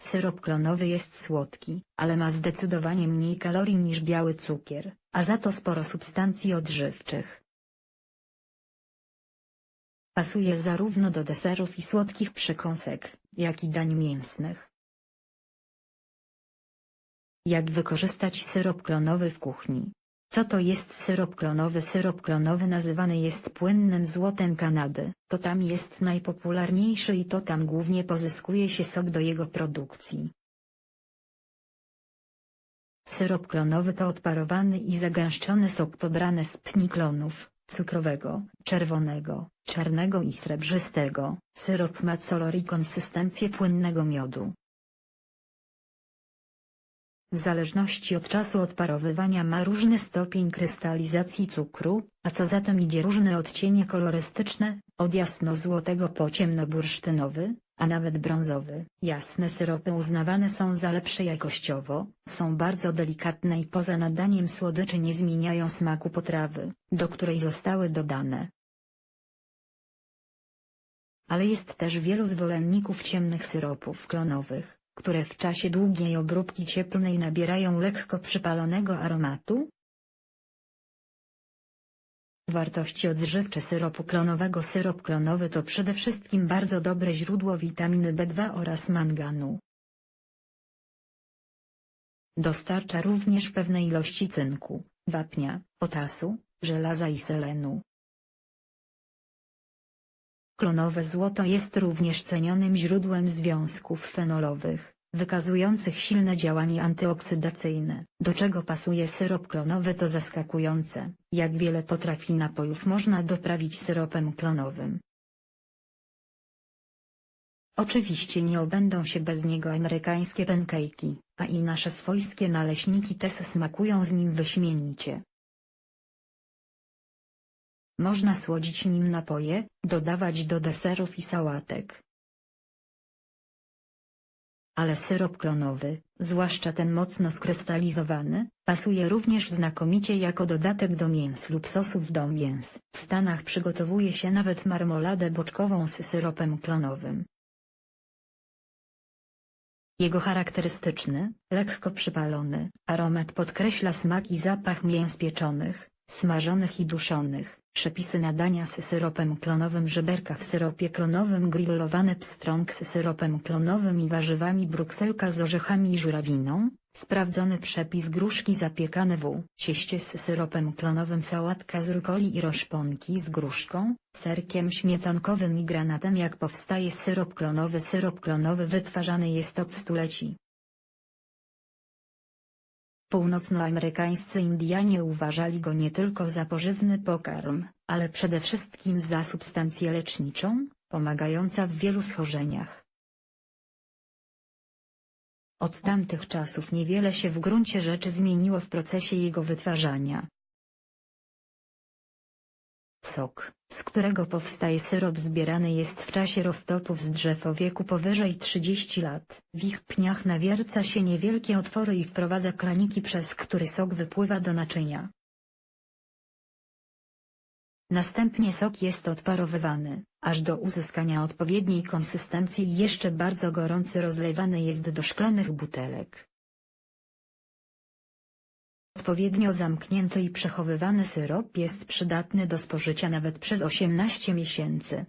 Syrop klonowy jest słodki, ale ma zdecydowanie mniej kalorii niż biały cukier, a za to sporo substancji odżywczych. Pasuje zarówno do deserów i słodkich przekąsek, jak i dań mięsnych. Jak wykorzystać syrop klonowy w kuchni? Co to jest syrop klonowy? Syrop klonowy nazywany jest płynnym złotem Kanady. To tam jest najpopularniejszy i to tam głównie pozyskuje się sok do jego produkcji. Syrop klonowy to odparowany i zagęszczony sok pobrany z pni klonów, cukrowego, czerwonego, czarnego i srebrzystego. Syrop ma color i konsystencję płynnego miodu. W zależności od czasu odparowywania ma różny stopień krystalizacji cukru, a co za tym idzie różne odcienie kolorystyczne, od jasno-złotego po ciemnobursztynowy, a nawet brązowy. Jasne syropy uznawane są za lepsze jakościowo, są bardzo delikatne i poza nadaniem słodyczy nie zmieniają smaku potrawy, do której zostały dodane. Ale jest też wielu zwolenników ciemnych syropów klonowych które w czasie długiej obróbki cieplnej nabierają lekko przypalonego aromatu? Wartości odżywcze syropu klonowego Syrop klonowy to przede wszystkim bardzo dobre źródło witaminy B2 oraz manganu. Dostarcza również pewne ilości cynku, wapnia, potasu, żelaza i selenu. Klonowe złoto jest również cenionym źródłem związków fenolowych, wykazujących silne działanie antyoksydacyjne. Do czego pasuje syrop klonowy to zaskakujące, jak wiele potrafi napojów można doprawić syropem klonowym. Oczywiście nie obędą się bez niego amerykańskie pancake'i, a i nasze swojskie naleśniki też smakują z nim wyśmienicie. Można słodzić nim napoje, dodawać do deserów i sałatek. Ale syrop klonowy, zwłaszcza ten mocno skrystalizowany, pasuje również znakomicie jako dodatek do mięs lub sosów do mięs. W Stanach przygotowuje się nawet marmoladę boczkową z syropem klonowym. Jego charakterystyczny, lekko przypalony, aromat podkreśla smak i zapach mięs pieczonych, smażonych i duszonych. Przepisy nadania z syropem klonowym żeberka w syropie klonowym grillowane pstrąg z syropem klonowym i warzywami brukselka z orzechami i żurawiną, sprawdzony przepis gruszki zapiekane w cieście z syropem klonowym sałatka z rukoli i roszponki z gruszką, serkiem śmietankowym i granatem jak powstaje syrop klonowy Syrop klonowy wytwarzany jest od stuleci. Północnoamerykańscy Indianie uważali go nie tylko za pożywny pokarm, ale przede wszystkim za substancję leczniczą, pomagająca w wielu schorzeniach. Od tamtych czasów niewiele się w gruncie rzeczy zmieniło w procesie jego wytwarzania. Sok, z którego powstaje syrop zbierany jest w czasie roztopów z drzew o wieku powyżej 30 lat. W ich pniach nawierca się niewielkie otwory i wprowadza kraniki przez które sok wypływa do naczynia. Następnie sok jest odparowywany, aż do uzyskania odpowiedniej konsystencji i jeszcze bardzo gorący rozlewany jest do szklanych butelek. Odpowiednio zamknięty i przechowywany syrop jest przydatny do spożycia nawet przez 18 miesięcy.